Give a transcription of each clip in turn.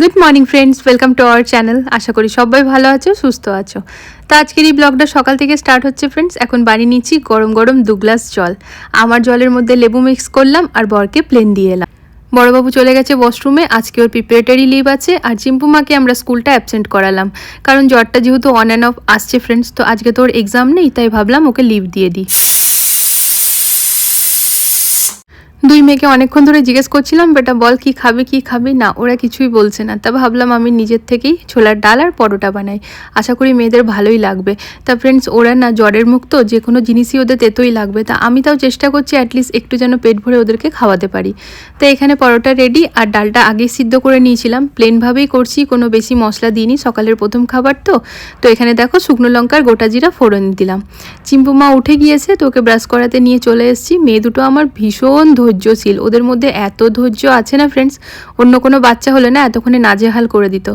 Good morning friends welcome to our channel আশা করি সবাই ভালো আছো, সুস্থ আছো। তো আজকের এই ব্লগটা সকাল থেকে স্টার্ট হচ্ছে ফ্রেন্ডস এখন বানিয়ে নিচ্ছি গরম গরম দু গ্লাস জল। আমার জলের মধ্যে লেবু মিক্স করলাম আর বরকে প্লেন দিয়ে এলাম। বড়বাবু চলে গেছে ওয়াশরুমে আজকে ওর প্রিপারেটারি লিভ আছে আর চিম্পুমাকে আমরা স্কুলটা অ্যাবসেন্ট করালাম। কারণ জ্বরটা যেহেতু অন অ্যান্ড অফ আসছে ফ্রেন্ডস তো আজকে তোর এক্সাম নেই, তাই ভাবলাম ওকে লিভ দিয়ে দিই। দুই মেয়েকে অনেকক্ষণ ধরে জিজ্ঞেস করছিলাম, বেটা বল কি খাবে কি খাবে? না, ওরা কিছুই বলছে না। তা ভাবলাম আমি নিজের থেকেই ছোলার ডাল আর পরোটা বানাই। আশা করি মেয়েদের ভালোই লাগবে। তা ফ্রেন্ডস ওরা না জ্বরের মুখ তো যে কোনো জিনিসই ওদের তেতোই লাগবে। তা আমি তাও চেষ্টা করছি অ্যাটলিস্ট একটু যেন পেট ভরে ওদেরকে খাওয়াতে পারি। তো এখানে পরোটা রেডি আর ডালটা আগেই সিদ্ধ করে নিয়েছিলাম। প্লেনভাবেই করছি, কোনো বেশি মশলা দিইনি, সকালের প্রথম খাবার তো। তো এখানে দেখো শুকনো লঙ্কার গোটা জিরা ফোড়ন দিলাম। চিম্পুমা উঠে গিয়েছে, তো ওকে ব্রাশ করাতে নিয়ে চলে এসেছি। মেয়ে দুটো আমার ভীষণ ধৈর্যশীল। ওদের মধ্যে এত ধৈর্য আছে না ফ্রেন্ডস অন্য কোনো বাচ্চা হলে না এতক্ষণে নাজেহাল করে দিত।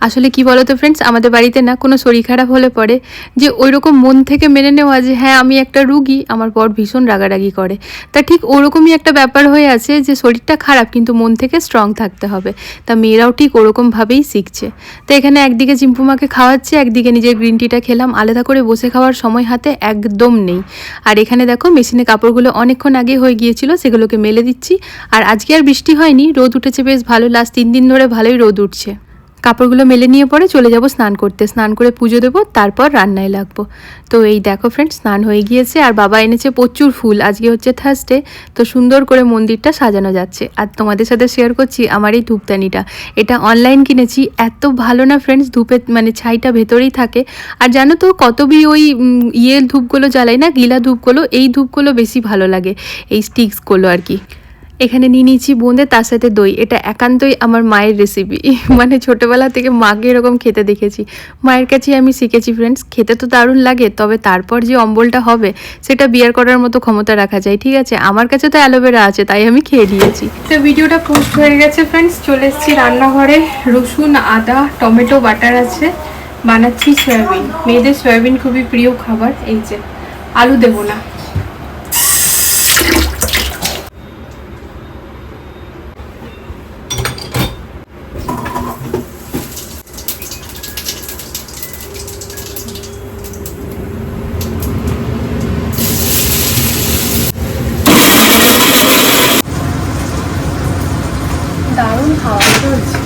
আসলে কি বলতো ফ্রেন্ডস আমাদের বাড়িতে না কোনো শরীর খারাপ হলে পরে যে ওই রকম মন থেকে মেনে নেওয়া যে হ্যাঁ আমি একটা রুগী, আমার পর ভীষণ রাগারাগি করে। তা ঠিক ওরকমই একটা ব্যাপার হয়ে আছে যে শরীরটা খারাপ কিন্তু মন থেকে স্ট্রং থাকতে হবে। তা মেয়েরাও ঠিক ওরকমভাবেই শিখছে। তো এখানে একদিকে চিম্পুমাকে খাওয়াচ্ছে, একদিকে নিজের গ্রিন টিটা খেলাম। আলাদা করে বসে খাওয়ার সময় হাতে একদম নেই। আর এখানে দেখো, মেশিনে কাপড়গুলো অনেকক্ষণ আগে হয়ে গিয়েছিল, সেগুলোকে মেলে দিচ্ছি। আর আজকে আর বৃষ্টি হয়নি, রোদ উঠেছে, বেশ ভালো। লাস্ট তিন দিন ধরে ভালোই রোদ উঠছে। কাপড়গুলো মেলে নিয়ে পরে চলে যাব স্নান করতে। স্নান করে পুজো দেবো তারপর রান্নায় লাগবো। তো এই দেখো ফ্রেন্ড স্নান হয়ে গিয়েছে আর বাবা এনেছে প্রচুর ফুল। আজকে হচ্ছে থার্সডে তো সুন্দর করে মন্দিরটা সাজানো যাচ্ছে। আর তোমাদের সাথে শেয়ার করছি আমার এই ধূপদানিটা। এটা অনলাইন কিনেছি। এত ভালো না ফ্রেন্ডস ধূপের মানে ছাইটা ভেতরেই থাকে। আর জানো তো কত বি ওই উম, ইয়ে ধূপগুলো জ্বালাই না? গিলা ধূপগুলো এই ধূপগুলো বেশি ভালো লাগে এই স্টিক্সগুলো আর কি। এখানে নিয়ে নিয়েছি বোঁদে, তার সাথে দই। এটা একান্তই আমার মায়ের রেসিপি মানে ছোটোবেলা থেকে মাকে এরকম খেতে দেখেছি। মায়ের কাছেই আমি শিখেছি ফ্রেন্ডস খেতে তো দারুণ লাগে, তবে তারপর যে অম্বলটা হবে, সেটা বিয়ার করার মতো ক্ষমতা রাখা যায়, ঠিক আছে? আমার কাছে তো অ্যালোভেরা আছে, তাই আমি খেয়ে নিয়েছি। তো ভিডিওটা পোস্ট হয়ে গেছে ফ্রেন্ডস চলে এসেছি রান্নাঘরে। রসুন, আদা, টমেটো, বাটার আছে। বানাচ্ছি সয়াবিন। মেয়েদের সয়াবিন খুবই প্রিয় খাবার, এই যে। আলু দেবো না দারুণ হাওয়া চলছে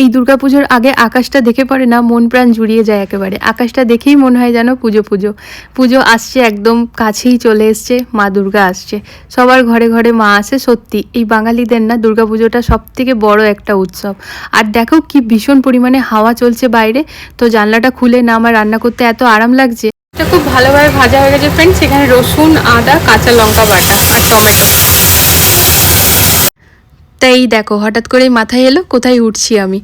এই দুর্গাপুজোর আগে আকাশটা দেখে পড়ে না, মন প্রাণ জুড়িয়ে যায় একেবারে। আকাশটা দেখেই মনে হয় যেন পুজো পুজো। পুজো আসছে একদম কাছেই চলে এসছে, মা দুর্গা আসছে। সবার ঘরে ঘরে মা আসে, সত্যি। এই বাঙালিদের না দুর্গাপুজোটা সব থেকে বড় একটা উৎসব। আর দেখো কি ভীষণ পরিমাণে হাওয়া চলছে বাইরে। তো জানলাটা খুলে না, আমার রান্না করতে এত আরাম লাগছে। এটা খুব ভালোভাবে ভাজা হয়ে গেছে ফ্রেন্ডস এখানে রসুন, আদা, কাঁচা লঙ্কা বাটা আর টমেটো। তাই দেখো, হঠাৎ করেই মাথায় এলো, কোথায় উঠছি আমি?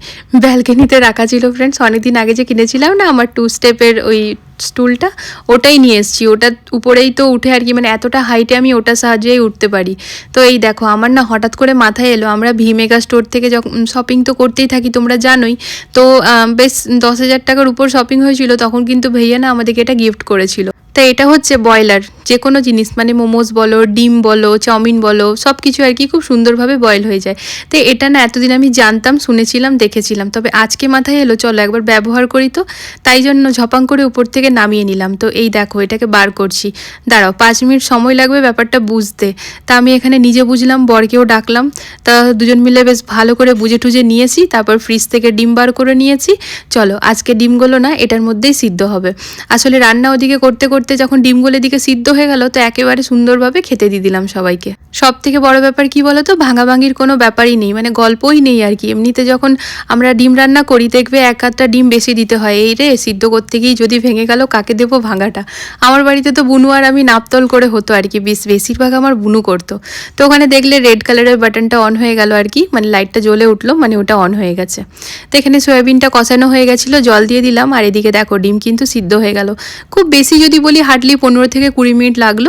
ব্যালকনিতে রাখা ছিল ফ্রেন্ডস অনেকদিন আগে যে কিনেছিলাম না, আমার টু স্টেপের ওই স্টুলটা ওটাই নিয়ে এসেছি। ওটা উপরেই তো উঠে আর কি মানে এতটা হাইটে আমি ওটার সাহায্যেই উঠতে পারি। তো এই দেখো, আমার না হঠাৎ করে মাথায় এলো, আমরা ভিমেগা স্টোর থেকে যখন শপিং তো করতেই থাকি, তোমরা জানোই। তো বেশ দশ হাজার টাকার উপর শপিং হয়েছিল, তখন কিন্তু ভাইয়া না আমাদেরকে এটা গিফট করেছিল। তা এটা হচ্ছে ব্রয়লার। যে কোনো জিনিস মানে মোমোস বলো, ডিম বলো, চাউমিন বলো সব কিছু আর কি খুব সুন্দরভাবে বয়েল হয়ে যায়। তো এটা না এতদিন আমি জানতাম, শুনেছিলাম, দেখেছিলাম। তবে আজকে মাথায় এলো, চলো একবার ব্যবহার করি তো। তাই জন্য ঝপাং করে উপর থেকে নামিয়ে নিলাম। তো এই দেখো, এটাকে বার করছি। দাঁড়াও, পাঁচ মিনিট সময় লাগবে ব্যাপারটা বুঝতে। তা আমি এখানে নিজে বুঝলাম, বরকেও ডাকলাম। তা দুজন মিলে বেশ ভালো করে বুঝে টুজে নিয়েছি। তারপর ফ্রিজ থেকে ডিম বার করে নিয়েছি। চলো, আজকে ডিমগুলো না এটার মধ্যেই সিদ্ধ হবে। আসলে রান্না ওদিকে করতে করতে যখন ডিমগুলো দিকে সিদ্ধ হয়ে গেল, তো একেবারে সুন্দরভাবে খেতে দিয়ে দিলাম সবাইকে। সব থেকে বড় ব্যাপার কি বলো তো ভাঙাভাঙির কোনো ব্যাপারই নেই মানে গল্পই নেই আর কি। এমনিতে যখন আমরা ডিম রান্না করি, দেখবে এক আধটা ডিম বেশি দিতে হয়। এই রে, সিদ্ধ করতে গিয়ে যদি ভেঙে গেল, কাকে দেবো ভাঙাটা? আমার বাড়িতে তো বুনু আর আমি নাপতল করে হতো আর কি, বেশ বেশিরভাগ আমার বুনু করতো। তো ওখানে দেখলে রেড কালারের বাটনটা অন হয়ে গেল আর কি মানে লাইটটা জ্বলে উঠল মানে ওটা অন হয়ে গেছে। তো এখানে সয়াবিনটা কষানো হয়ে গেছিল, জল দিয়ে দিলাম, আর এদিকে দেখো ডিম কিন্তু সিদ্ধ হয়ে গেল। খুব বেশি যদি বলি হার্ডলি পনেরো থেকে কুড়ি মিনিট লাগল।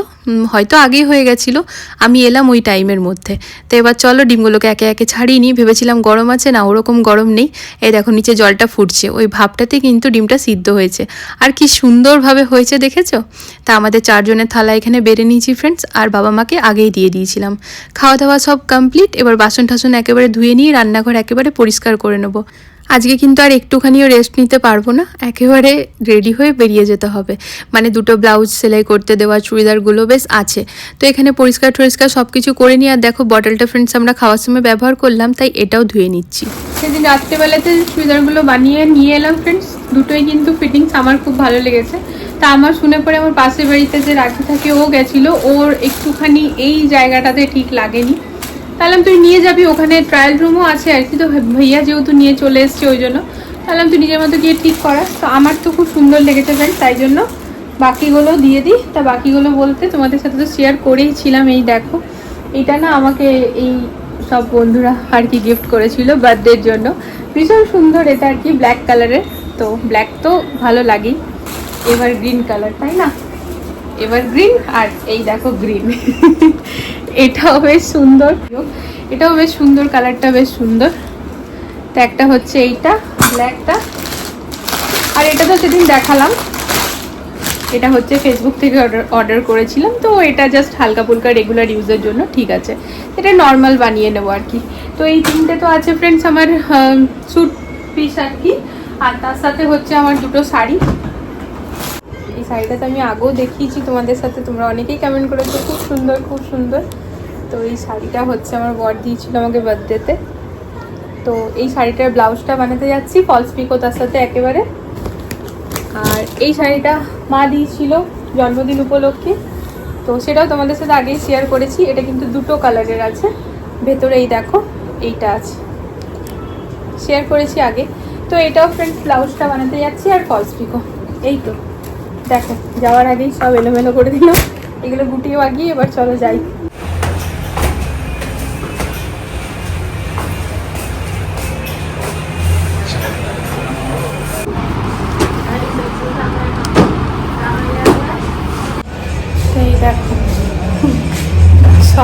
হয়তো আগেই হয়ে গেছিল। আমি এলাম ওই টাইমের মধ্যে। তো এবার চলো ডিমগুলোকে একে একে ছাড়িয়ে নিই। ভেবেছিলাম গরম আছে, না ওরকম গরম নেই। এই দেখো, নিচে জলটা ফুটছে। ওই ভাবটাতে কিন্তু ডিমটা সিদ্ধ হয়েছে। আর কি সুন্দরভাবে হয়েছে দেখেছ? তা আমাদের চারজনের থালা এখানে বেড়ে নিয়েছি ফ্রেন্ডস আর বাবা মাকে আগেই দিয়ে দিয়েছিলাম। খাওয়া দাওয়া সব কমপ্লিট এবার বাসন টাসন একেবারে ধুয়ে নিয়ে রান্নাঘর একেবারে পরিষ্কার করে নেব। আজকে কিন্তু আর একটুখানিও রেস্ট নিতে পারব না। একেবারে রেডি হয়ে বেরিয়ে যেতে হবে। মানে দুটো ব্লাউজ সেলাই করতে দেওয়া, চুড়িদারগুলো বেশ আছে। তো এখানে পরিষ্কার টরিষ্কার সব কিছু করে নিয়ে, আর দেখো বটলটা ফ্রেন্ডস আমরা খাওয়ার সময় ব্যবহার করলাম, তাই এটাও ধুয়ে নিচ্ছি। সেদিন রাত্রেবেলাতে চুড়িদারগুলো বানিয়ে নিয়ে এলাম ফ্রেন্ডস দুটোই কিন্তু ফিটিংস আমার খুব ভালো লেগেছে। তা আমার শুনে পরে আমার পাশের বাড়িতে যে রাখি থাকে, ও গেছিল, ওর একটুখানি এই জায়গাটাতে ঠিক লাগেনি। তাহলে তুই নিয়ে যাবি, ওখানে ট্রায়াল রুমও আছে আর কি, তো ভাইয়া যেহেতু নিয়ে চলে এসছে ওই জন্য। তাহলে তুই নিজের মতো গিয়ে ঠিক করাস। তো আমার তো খুব সুন্দর লেগেছে ফ্রেন্ড তাই জন্য বাকিগুলো দিয়ে দিই। তা বাকিগুলো বলতে তোমাদের সাথে তো শেয়ার করেই ছিলাম এই দেখো। এটা না আমাকে এই সব বন্ধুরা আর কি গিফট করেছিল বার্থডের জন্য। ভীষণ সুন্দর এটা আর কি ব্ল্যাক কালারের তো ব্ল্যাক তো ভালো লাগেই। এবার গ্রিন কালার তাই না? এবার গ্রিন আর এই দেখো গ্রিন এটাও বেশ সুন্দর। এটাও বেশ সুন্দর কালারটা বেশ সুন্দর। তো একটা হচ্ছে এইটা ব্ল্যাকটা আর এটা তো সেদিন দেখালাম। এটা হচ্ছে ফেসবুক থেকে অর্ডার করেছিলাম। তো এটা জাস্ট হালকা ফুলকা রেগুলার ইউজের জন্য ঠিক আছে। এটা নর্মাল বানিয়ে নেব আর কি। তো এই তিনটে তো আছে ফ্রেন্ডস আমার স্যুট পিস আর কি। আর তার সাথে হচ্ছে আমার দুটো শাড়ি। এই শাড়িটা তো আমি আগেও দেখিয়েছি তোমাদের সাথে, তোমরা অনেকেই কমেন্ট করেছ, খুব সুন্দর খুব সুন্দর। তো এই শাড়িটা হচ্ছে আমার বর দিয়েছিল আমাকে বার্থডেতে তো। এই শাড়িটার ব্লাউজটা বানাতে যাচ্ছি ফলস পিকো তার সাথে একেবারে। এই শাড়িটা মা দিয়েছিল জন্মদিন উপলক্ষে। তো সেটাও তোমাদের সাথে আগেই শেয়ার করেছি। এটা কিন্তু দুটো কালারের আছে। ভেতরে এই দেখো, এইটা আছে। শেয়ার করেছি আগে। তো এটাও ফ্রেন্ড ব্লাউজটা বানাতে যাচ্ছি আর ফলস পিকো এই তো। দেখো, যাওয়ার আগেই সব এলোমেলো করে দিলাম। এগুলো গুটিয়ে বাগিয়ে এবার চলো যাই।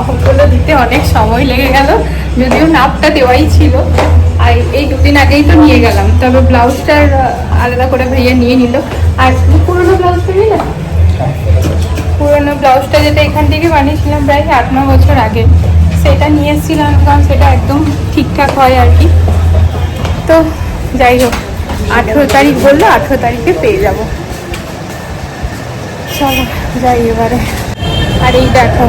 সবগুলো দিতে অনেক সময় লেগে গেল। যদিও নাপটা দেওয়াই ছিল। আর এই দুদিন আগেই তো নিয়ে গেলাম। তবে ব্লাউজটার আলাদা করে ভাইয়া নিয়ে নিল। আর পুরোনো ব্লাউজটা নিলে? পুরোনো ব্লাউজটা যেটা এখান থেকে বানিয়েছিলাম প্রায় আট, ন বছর আগে। সেটা নিয়ে এসেছিলাম কারণ সেটা একদম ঠিকঠাক হয় আর কি। তো যাই হোক, আঠেরো তারিখ বলল, আঠেরো তারিখে পেয়ে যাব। চলো, যাই এবারে। আর এই দেখো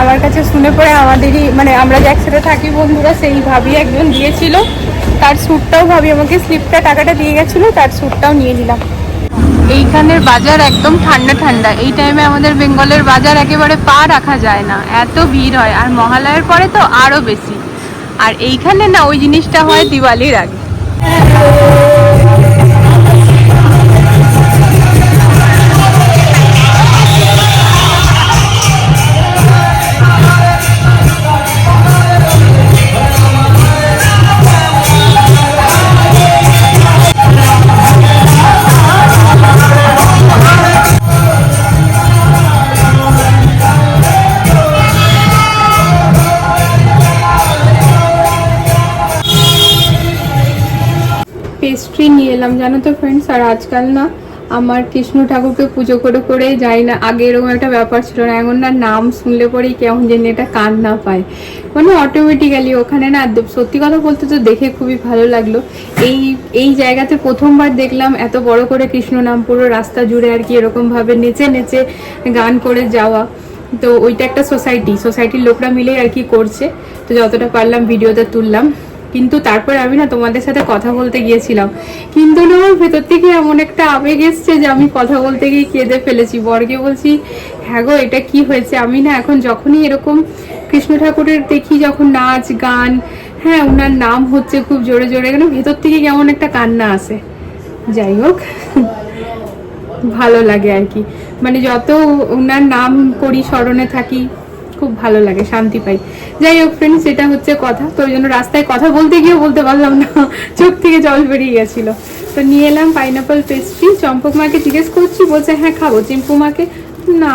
আমার কাছে শুনে পড়ে আমাদেরই মানে আমরা যে একসাথে থাকি বন্ধুরা সেই ভাবি একজন দিয়েছিল তার স্যুটটাও ভাবি আমাকে স্লিপটা টাকাটা দিয়ে গেছিল তার স্যুটটাও নিয়ে নিলাম। এইখানের বাজার একদম ঠান্ডা ঠান্ডা। এই টাইমে আমাদের বেঙ্গলের বাজার একেবারে পা রাখা যায় না। এত ভিড় হয় আর মহালয়ের পরে তো আরও বেশি। আর এইখানে না ওই জিনিসটা হয় দিওয়ালির আগে। পেস্ট্রি জানো তো ফ্রেন্ডস আর আজকাল না আমার কৃষ্ণ ঠাকুরকে পুজো করে করে যাই না। আগে এরকম একটা ব্যাপার ছিল না, এখন না নাম শুনলে পরেই কেমন যেন এটা কান না পায়। মানে অটোমেটিক্যালি ওখানে না সত্যি কথা বলতে তো দেখে খুবই ভালো লাগল। এই এই জায়গাতে প্রথমবার দেখলাম এত বড় করে কৃষ্ণ নাম পুরো রাস্তা জুড়ে আর কি এরকমভাবে নেচে নেচে গান করে যাওয়া। তো ওইটা একটা সোসাইটি সোসাইটির লোকরা মিলে আর কি করছে। তো যতটা পারলাম ভিডিওতে তুললাম। কিন্তু তারপর আমি না তোমাদের সাথে কথা বলতে গিয়েছিলাম। কিন্তু না আমার ভেতর থেকে এমন একটা আবেগ এসছে যে আমি কথা বলতে গিয়ে কেঁদে ফেলেছি। বরকে বলছি হ্যাঁ গো, এটা কি হয়েছে? আমি না এখন যখনই এরকম কৃষ্ণ ঠাকুরের দেখি যখন নাচ, গান হ্যাঁ ওনার নাম হচ্ছে খুব জোরে জোরে, এখানে ভেতর থেকে কেমন একটা কান্না আসে। যাই হোক, ভালো লাগে আর কি। মানে যত ওনার নাম করি, স্মরণে থাকি খুব ভালো লাগে, শান্তি পাই। যাই হোক ফ্রেন্ডস এটা হচ্ছে কথা। তো ওই জন্য রাস্তায় কথা বলতে গিয়েও বলতে পারলাম না। চোখ থেকে জল বেরিয়ে গেছিল। তো নিয়ে এলাম পাইনাপল পেস্ট্রি চম্পক মাকে জিজ্ঞেস করছি, বলছে হ্যাঁ খাব। চিম্পু মাকে, না,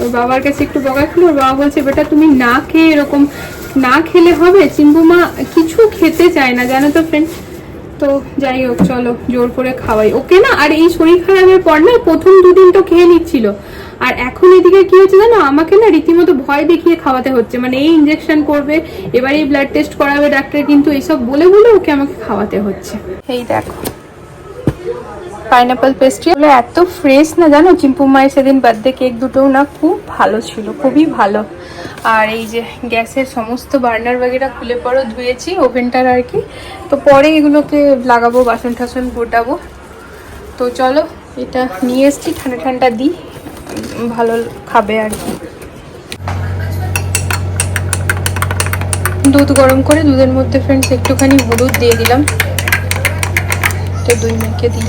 ওর বাবার কাছে একটু বকা খেলো। ওর বাবা বলছে, বেটা, তুমি না খেয়ে এরকম, না খেলে হবে? চিম্পু মা কিছু খেতে চায় না, জানো তো ফ্রেন্ড তো যাই হোক, চলো, জোর করে খাওয়াই। ওকে না, আর এই শরীর খারাপের পর না, প্রথম দুদিন তো খেয়ে নিচ্ছিল। আর এখন এদিকে কি হচ্ছে জানো, আমাকে না রীতিমতো ভয় দেখিয়ে খাওয়াতে হচ্ছে। মানে এই ইঞ্জেকশন করবে, এবার এই ব্লাড টেস্ট করাবে, ডাক্তার কিন্তু এইসব বলে বলে ওকে আমাকে খাওয়াতে হচ্ছে। এই দেখো। পাইনাপল পেস্ট্রি হলো এত ফ্রেশ না, জানো? চিম্পু মায়ের সেদিন বার্থডে কেক দুটোও না খুব ভালো ছিল, খুবই ভালো। আর এই যে গ্যাসের সমস্ত বার্নার বাগেরা খুলে পরও ধুয়েছি ওভেনটার আর কি। তো পরে এগুলোকে লাগাবো, বাসন টাসন গোটাবো। তো চলো, এটা নিয়ে এসছি, ঠান্ডা ঠান্ডা দিই, ভালো খাবে আর কি। দুধ গরম করে দুধের মধ্যে ফ্রেন্ডস একটুখানি হলুদ দিয়ে দিলাম। তো দুই মেয়েকে দিই।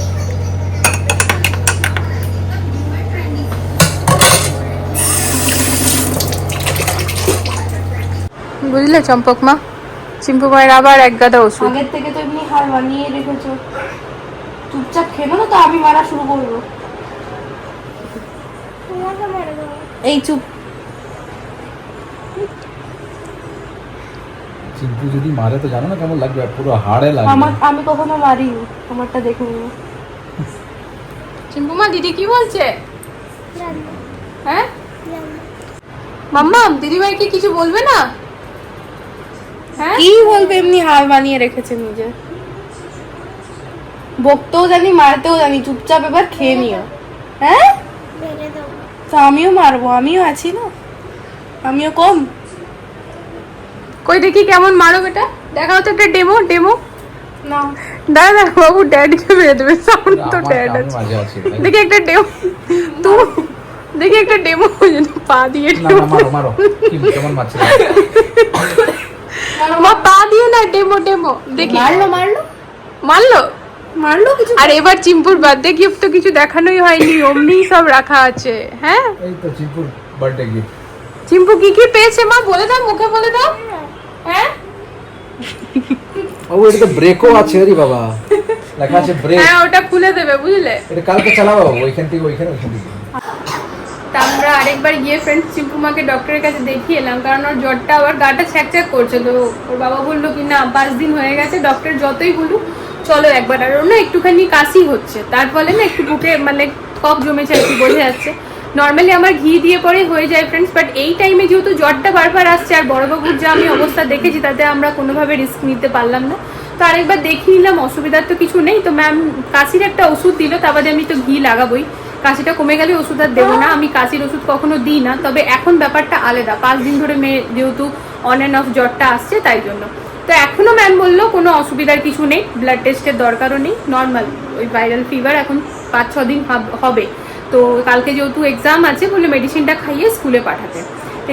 বুঝলে চম্পক মা? চিম্পু মায়ের আবার এক গাদা ওষুধ। আগের থেকে তো এমনি হার বানিয়ে রেখেছো। চুপচাপ খেলো না তো আমি মারা শুরু করব। এই চুপ। চিম্পু যদি মারে তো জানো না কেমন লাগবে পুরো হাড়ে লাগবে। আমার আমি কখনো মারি আমারটা দেখে নিও চিম্পু মা দিদি কি বলছে? হ্যাঁ? মাম্মা দিদিভাইকে কিছু বলবে না? কি বলবে এমনি হার বানিয়ে রেখেছে নিজে। বকতেও জানি মারতেও জানি চুপচাপ এবার খেয়ে নিও। হ্যাঁ? তো আমিও মারবো আমিও আছি না। আমিও কম। কই দেখি কেমন মারো বেটা। দেখাও তো একটা ডেমো ডেমো না। দাঁড়া দাঁড়া বাবু ড্যাডিকে মেরে দেবে সাউন্ড তো ড্যাড আছে। দেখি একটা ডেমো তো দেখি একটা ডেমো পা দিয়ে মারো মারো। কি কেমন মারছে? মা পা দিয়ে না ডেমো ডেমো দেখি। মারলো মারলো? মারলো? মারলো কিছু? আর এবার চিম্পুর বার্থডে গিফট তো কিছু দেখানোই হয়নি অমনি সব রাখা আছে হ্যাঁ? এই তো চিম্পুর বার্থডে গিফট চিম্পু কি কি পেয়েছে মা? বলে দাও মুখে বলে দাও। হ্যাঁ? ও এটা তো ব্রেকও আছে রে বাবা। লেখা আছে ব্রেক হ্যাঁ ওটা খুলে দেবে বুঝলে? এটা কালকে চালাবো ওইখান থেকে ওইখানে ওইখান থেকে। আমরা আরেকবার গিয়ে ফ্রেন্ড চিম্পু মাকে ডক্টরের কাছে দেখিয়ে এলাম, কারণ ওর জ্বরটা আবার গাটা ছ্যাকছ্যাক করছে। তো ওর বাবা বলল কি, না, পাঁচ দিন হয়ে গেছে ডক্টর যতই বলুক, চলো একবার। আর ওর না একটুখানি কাশি হচ্ছে। তার ফলে না একটু বুকে মানে কফ জমেছে কি, বোঝা যাচ্ছে। নর্মালি আমার ঘি দিয়ে পরে হয়ে যায় ফ্রেন্ডস বাট এই টাইমে যেহেতু জ্বরটা বারবার আসছে, আর বড়বাবুর যা আমি অবস্থা দেখেছি, তাতে আমরা কোনোভাবে রিস্ক নিতে পারলাম না। তো আরেকবার দেখিয়ে নিলাম, অসুবিধার তো কিছু নেই। তো ম্যাম কাশির একটা ওষুধ দিল, তার বাদে আমি তো ঘি লাগাবোই। কাশিটা কমে গেলে ওষুধ আর দেবো না, আমি কাশির ওষুধ কখনো দিই না, তবে এখন ব্যাপারটা আলাদা। পাঁচ দিন ধরে মেয়ে যেহেতু অন অ্যান্ড অফ জ্বরটা আসছে, তাই জন্য। তো এখনও ম্যাম বলল, কোনো অসুবিধার কিছু নেই ব্লাড টেস্টের দরকারও নেই নর্মাল ওই ভাইরাল ফিভার এখন পাঁচ, ছ দিন হবে তো কালকে যেহেতু এক্সাম আছে বলে মেডিসিনটা খাইয়ে স্কুলে পাঠাতে।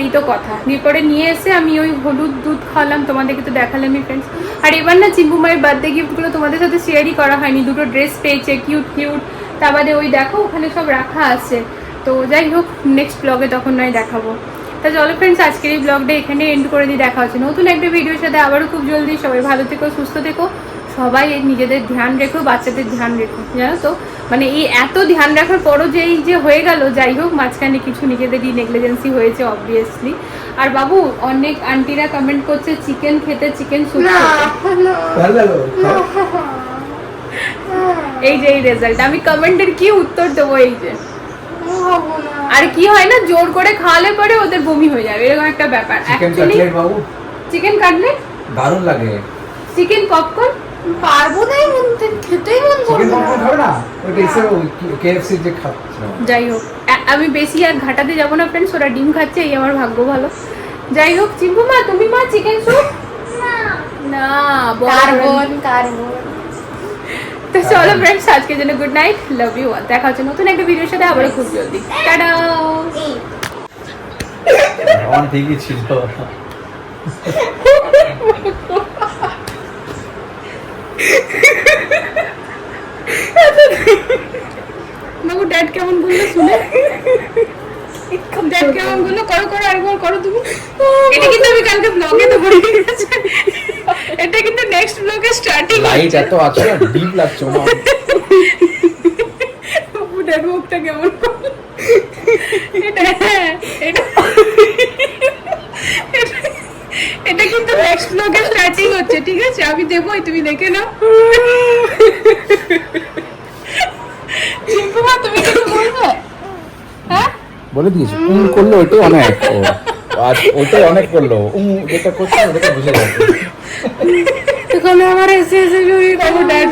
এই তো কথা। এরপরে নিয়ে এসে আমি ওই হলুদ দুধ খাওয়ালাম, তোমাদেরকে তো দেখালামই ফ্রেন্ডস আর এবার না চিম্পু মায়ের বার্থডে গিফটগুলো তোমাদের সাথে শেয়ারই করা হয়নি, দুটো ড্রেস পেয়েছে কিউট কিউট তা বাদে ওই দেখো ওখানে সব রাখা আছে। তো যাই হোক নেক্সট ব্লগে তখন নয় দেখাবো। তা চলো ফ্রেন্ডস আজকের এই ব্লগটা এখানে এন্ড করে দিয়ে দেখা হচ্ছে নতুন একটা ভিডিওর সাথে। আবারও খুব জলদি সবাই ভালো থেকো সুস্থ থেকো। সবাই নিজেদের ধ্যান রেখো বাচ্চাদের ধ্যান রেখো জানো তো? মানে এই এত ধ্যান রাখার পরও যে এই যে হয়ে গেল যাই হোক মাঝখানে কিছু নিজেদেরই নেগলিজেন্সি হয়েছে অবভিয়াসলি আর বাবু অনেক আন্টিরা কমেন্ট করছে চিকেন খেতে চিকেন স্যুপ এই যে এই রেজাল্ট আমি কমেন্টের কি উত্তর দেবো এই যে? আর কি হয় না জোর করে খাওয়ালে পরে ওদের বমি হয়ে যাবে এরকম একটা ব্যাপার। Chicken actually cutlet chicken cutlet দারুণ লাগে। চিকেন পপকর্ন পারব না এই মন থেকে, খেতেই মন করবে না। না? কেএফসি যে খাচ্ছে। যাই হোক আমি বেশি আর ঘাটাতে যাব না ফ্রেন্ডস ওরা ডিম খাচ্ছে এই আমার ভাগ্য ভালো। যাই হোক চিম্পু মা তুমি মা চিকেন স্যুপ না। বড় কার্বন কার্বন। তো চলো ফ্রেন্ডস আজকের জন্য good night love you all দেখা হচ্ছে নতুন একটা ভিডিওর সাথে আবারও খুব জলদি। টাটা। আমার ঠিকই ছিল। বাবু ড্যাড কেমন বলল শুনে? ড্যাড কেমন বলল? করো করো আরেকবার করো তুমি। এটা কিন্তু আমি কালকে ব্লগে তো বলে। গেছি এটা কিন্তু নেক্সট ব্লগে স্টার্টিং লাইট এত আছে ডিপ লাগছে বাবু ড্যাড মুখটা কেমন। এটা হ্যাঁ, এটা। এটা- কিন্তু নেক্সট ব্লগে স্টার্টিং হচ্ছে ঠিক আছে? আমি দেবই তুমি দেখে নাও। চিম্পুমা তুমি কিছু বলবে? হ্যাঁ? বলে দিয়েছি উম করল ওইটাই অনেক। আজ ওইটাই অনেক করল। উম যেটা করছে ওটাকে বুঝে যাচ্ছে এখানে আমার এসে এসে দেবো ড্যাড